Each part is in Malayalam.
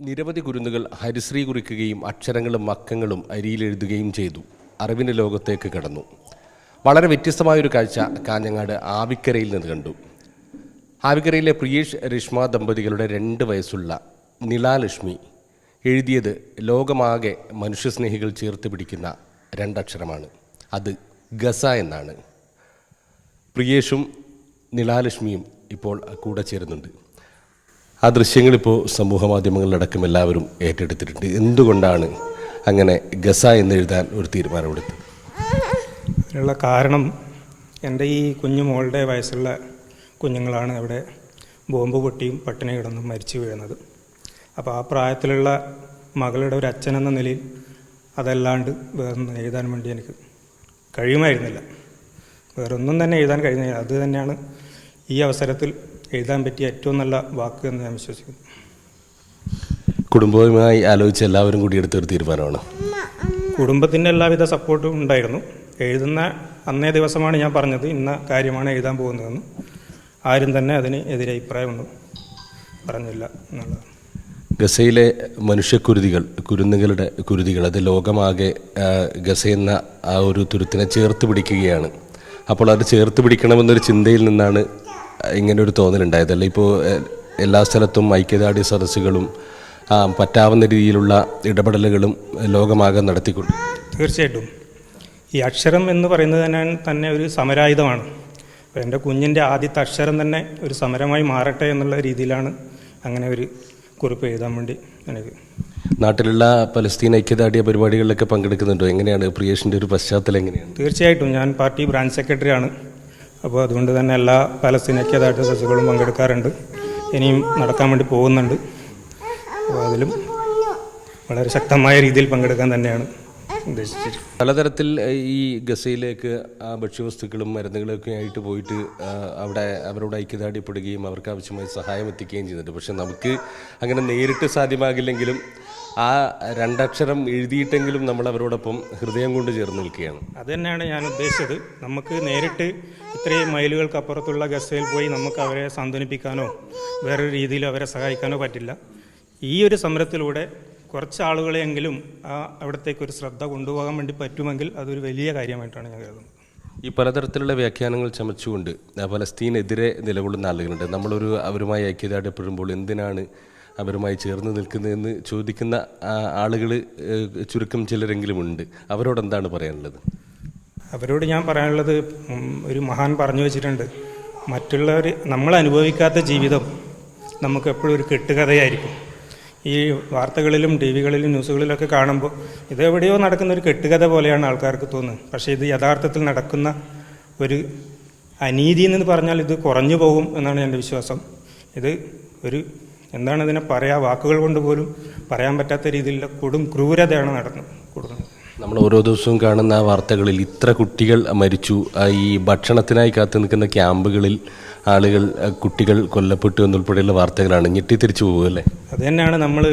നിരവധി കുരുന്നുകൾ ഹരിശ്രീ കുറിക്കുകയും അക്ഷരങ്ങളും മക്കങ്ങളും അരിയിലെഴുതുകയും ചെയ്തു. അറിവിന്റെ ലോകത്തേക്ക് കടന്നു. വളരെ വ്യത്യസ്തമായൊരു കാഴ്ച കാഞ്ഞങ്ങാട് ആവിക്കരയിൽ നിന്ന് കണ്ടു. ആവിക്കരയിലെ പ്രിയേഷ് രശ്മ ദമ്പതികളുടെ രണ്ട് വയസ്സുള്ള നിലാലക്ഷ്മി എഴുതിയത് ലോകമാകെ മനുഷ്യസ്നേഹികൾ ചേർത്ത് പിടിക്കുന്ന രണ്ടക്ഷരമാണ്. അത് ഗസ എന്നാണ്. പ്രിയേഷും നിലാലക്ഷ്മിയും ഇപ്പോൾ കൂടെ ചേരുന്നുണ്ട്. ആ ദൃശ്യങ്ങളിപ്പോൾ സമൂഹ മാധ്യമങ്ങളിലടക്കം എല്ലാവരും ഏറ്റെടുത്തിട്ടുണ്ട്. എന്തുകൊണ്ടാണ് അങ്ങനെ ഗസ എന്ന് എഴുതാൻ ഒരു തീരുമാനമെടുത്തത് അതിനുള്ള കാരണം എന്റെ ഈ കുഞ്ഞു മോളുടെ വയസ്സുള്ള കുഞ്ഞുങ്ങളാണ് അവിടെ ബോംബ് പൊട്ടിയും പട്ടിണി കിടന്നും മരിച്ചു വീഴുന്നത് അപ്പോൾ ആ പ്രായത്തിലുള്ള മകളുടെ ഒരു അച്ഛൻ എന്ന നിലയിൽ അതല്ലാണ്ട് വേറൊന്നും എഴുതാൻ വേണ്ടി എനിക്ക് കഴിയുമായിരുന്നില്ല. വേറൊന്നും തന്നെ എഴുതാൻ കഴിഞ്ഞില്ല. അത് തന്നെയാണ് ഈ അവസരത്തിൽ എഴുതാൻ പറ്റിയ ഏറ്റവും നല്ല വാക്ക് എന്ന് ഞാൻ വിശ്വസിക്കുന്നു. കുടുംബവുമായി ആലോചിച്ച് എല്ലാവരും കൂടി എടുത്തൊരു തീരുമാനമാണ്. കുടുംബത്തിന്റെ എല്ലാവിധ സപ്പോർട്ടും ഉണ്ടായിരുന്നു. എഴുതുന്ന അന്നേ ദിവസമാണ് ഞാൻ പറഞ്ഞത്. ഇന്ന കാര്യമാണ് എഴുതാൻ പോകുന്നതെന്ന്. ആരും തന്നെ അതിന് എതിരെ അഭിപ്രായമൊന്നും പറഞ്ഞില്ല എന്നുള്ളതാണ്. ഗസയിലെ മനുഷ്യക്കുരുതികൾ കുരുന്നുകളുടെ കുരുതികൾ അത് ലോകമാകെ ഗസ എന്ന ആ ഒരു തുരുത്തിനെ ചേർത്ത് പിടിക്കുകയാണ്. അപ്പോൾ അത് ചേർത്ത് പിടിക്കണമെന്നൊരു ചിന്തയിൽ നിന്നാണ് ഇങ്ങനെ ഒരു തോന്നലുണ്ടായത്. അല്ല? ഇപ്പോൾ എല്ലാ സ്ഥലത്തും ഐക്യദാർഢ്യ സദസ്സുകളും പറ്റാവുന്ന രീതിയിലുള്ള ഇടപെടലുകളും ലോകമാകെ നടത്തിക്കൊണ്ട്. തീർച്ചയായിട്ടും. ഈ അക്ഷരം എന്ന് പറയുന്നത് തന്നെ തന്നെ ഒരു സമരായുധമാണ്. അപ്പോൾ എന്റെ കുഞ്ഞിന്റെ ആദ്യത്തെ അക്ഷരം തന്നെ ഒരു സമരമായി മാറട്ടെ എന്നുള്ള രീതിയിലാണ് അങ്ങനെ ഒരു കുറിപ്പ് എഴുതാൻ വേണ്ടി എനിക്ക്. നാട്ടിലുള്ള പലസ്തീൻ ഐക്യദാർഢ്യ പരിപാടികളിലൊക്കെ പങ്കെടുക്കുന്നുണ്ടോ? എങ്ങനെയാണ്? പ്രിയേഷിന്റെ ഒരു പശ്ചാത്തലം എങ്ങനെയാണ്? തീർച്ചയായിട്ടും. ഞാൻ പാർട്ടി ബ്രാഞ്ച് സെക്രട്ടറിയാണ്. അപ്പോൾ അതുകൊണ്ട് തന്നെ എല്ലാ പലസ്തീൻ ഐക്യദാർഢ്യ സദസ്സുകളും പങ്കെടുക്കാറുണ്ട്. ഇനിയും നടക്കാൻ വേണ്ടി പോകുന്നുണ്ട്. അപ്പോൾ അതിലും വളരെ ശക്തമായ രീതിയിൽ പങ്കെടുക്കാൻ തന്നെയാണ് പലതരത്തിൽ ഈ ഗസയിലേക്ക് ഭക്ഷ്യവസ്തുക്കളും മരുന്നുകളൊക്കെ ആയിട്ട് പോയിട്ട് അവിടെ അവരോട് ഐക്യദാർഢ്യപ്പെടുകയും അവർക്ക് ആവശ്യമായ സഹായം എത്തിക്കുകയും ചെയ്തിട്ടുണ്ട്. പക്ഷെ നമുക്ക് അങ്ങനെ നേരിട്ട് സാധ്യമാകില്ലെങ്കിലും ആ രണ്ടക്ഷരം എഴുതിയിട്ടെങ്കിലും നമ്മൾ അവരോടൊപ്പം ഹൃദയം കൊണ്ട് ചേർന്ന് നിൽക്കുകയാണ്. അത് തന്നെയാണ് ഞാൻ ഉദ്ദേശിച്ചത്. നമുക്ക് നേരിട്ട് ഇത്രയും മൈലുകൾക്ക് അപ്പുറത്തുള്ള ഗസയിൽ പോയി നമുക്ക് അവരെ സാന്ത്വനിപ്പിക്കാനോ വേറൊരു രീതിയിൽ അവരെ സഹായിക്കാനോ പറ്റില്ല. ഈ ഒരു സമരത്തിലൂടെ കുറച്ച് ആളുകളെയെങ്കിലും ആ അവിടത്തേക്ക് ഒരു ശ്രദ്ധ കൊണ്ടുപോകാൻ വേണ്ടി പറ്റുമെങ്കിൽ അതൊരു വലിയ കാര്യമായിട്ടാണ് ഞാൻ കരുതുന്നത്. ഈ പലതരത്തിലുള്ള വ്യാഖ്യാനങ്ങൾ ചമച്ചുകൊണ്ട് പലസ്തീനെതിരെ നിലകൊള്ളുന്ന ആളുകളുണ്ട്. നമ്മളൊരു അവരുമായി ഐക്യദാർഢ്യപ്പെടുമ്പോൾ എന്തിനാണ് അവരുമായി ചേർന്ന് നിൽക്കുന്നതെന്ന് ചോദിക്കുന്ന ആളുകൾ ചുരുക്കം ചിലരെങ്കിലും ഉണ്ട് അവരോട് എന്താണ് പറയാനുള്ളത്? അവരോട് ഞാൻ പറയാനുള്ളത് ഒരു മഹാൻ പറഞ്ഞു വെച്ചിട്ടുണ്ട്. മറ്റുള്ളവർ നമ്മൾ അനുഭവിക്കാത്ത ജീവിതം നമുക്ക് എപ്പോഴും ഒരു കെട്ടുകഥയായിരിക്കും. ഈ വാർത്തകളിലും ടി വികളിലും ന്യൂസുകളിലൊക്കെ കാണുമ്പോൾ ഇതെവിടെയോ നടക്കുന്ന ഒരു കെട്ടുകഥ പോലെയാണ് ആൾക്കാർക്ക് തോന്നുന്നത്. പക്ഷേ ഇത് യഥാർത്ഥത്തിൽ നടക്കുന്ന ഒരു അനീതി എന്ന് പറഞ്ഞാൽ ഇത് കുറഞ്ഞു പോകും എന്നാണ് എന്റെ വിശ്വാസം. ഇത് ഒരു എന്താണ് ഇതിനെ പറയാ വാക്കുകൾ കൊണ്ട് പോലും പറയാൻ പറ്റാത്ത രീതിയിലുള്ള കൊടും ക്രൂരതയാണ് നടന്നു കൊടുക്കുന്നത്. നമ്മൾ ഓരോ ദിവസവും കാണുന്ന ആ വാർത്തകളിൽ ഇത്ര കുട്ടികൾ മരിച്ചു. ഈ ഭക്ഷണത്തിനായി കാത്തു നിൽക്കുന്ന ക്യാമ്പുകളിൽ ആളുകൾ കുട്ടികൾ കൊല്ലപ്പെട്ടു എന്നുൾപ്പെടെയുള്ള വാർത്തകളാണ് ഞെട്ടി തിരിച്ചു അല്ലേ? അത് തന്നെയാണ് നമ്മൾ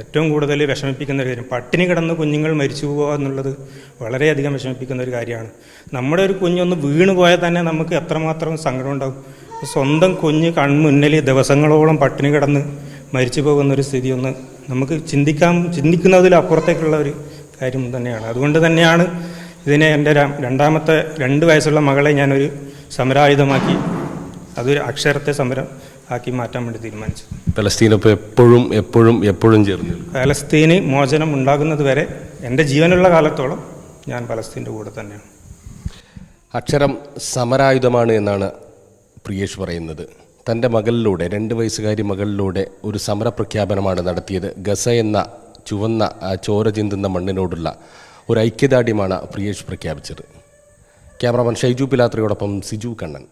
ഏറ്റവും കൂടുതൽ വിഷമിപ്പിക്കുന്ന ഒരു കാര്യം. പട്ടിണി കിടന്ന് കുഞ്ഞുങ്ങൾ മരിച്ചു പോകുക എന്നുള്ളത് വളരെയധികം വിഷമിപ്പിക്കുന്ന ഒരു കാര്യമാണ്. നമ്മുടെ ഒരു കുഞ്ഞൊന്ന് വീണ് പോയാൽ തന്നെ നമുക്ക് എത്രമാത്രം സങ്കടം ഉണ്ടാകും സ്വന്തം കുഞ്ഞ് കൺമുന്നിൽ ദിവസങ്ങളോളം പട്ടിണി കിടന്ന് മരിച്ചു പോകുന്ന ഒരു സ്ഥിതി ഒന്ന് നമുക്ക് ചിന്തിക്കാൻ ചിന്തിക്കുന്നതിലപ്പുറത്തേക്കുള്ള ഒരു കാര്യം തന്നെയാണ്. അതുകൊണ്ട് തന്നെയാണ് ഇതിനെ എന്റെ രണ്ടാമത്തെ രണ്ട് വയസ്സുള്ള മകളെ ഞാനൊരു സമരായുധമാക്കി അതൊരു അക്ഷരത്തെ സമരം ആക്കി മാറ്റാൻ വേണ്ടി തീരുമാനിച്ചു. പലസ്തീനൊപ്പം എപ്പോഴും എപ്പോഴും എപ്പോഴും ചേർന്നു ഫലസ്തീന് പലസ്തീന് മോചനം ഉണ്ടാകുന്നത് വരെ എന്റെ ജീവനുള്ള കാലത്തോളം ഞാൻ പലസ്തീന്റെ കൂടെ തന്നെയാണ്. അക്ഷരം സമരായുധമാണ് എന്നാണ് പ്രിയേഷ് പറയുന്നത്. തന്റെ മകളിലൂടെ രണ്ട് വയസ്സുകാരി മകളിലൂടെ ഒരു സമരപ്രഖ്യാപനമാണ് നടത്തിയത്. ഗസ എന്ന ചുവന്ന ചോര ചിന്തുന്ന മണ്ണിനോടുള്ള ഒരു ഐക്യദാർഢ്യമാണ് പ്രിയേഷ് പ്രഖ്യാപിച്ചത്. ക്യാമറമാൻ ഷൈജു പിലാത്രയോടൊപ്പം സിജു കണ്ണൻ.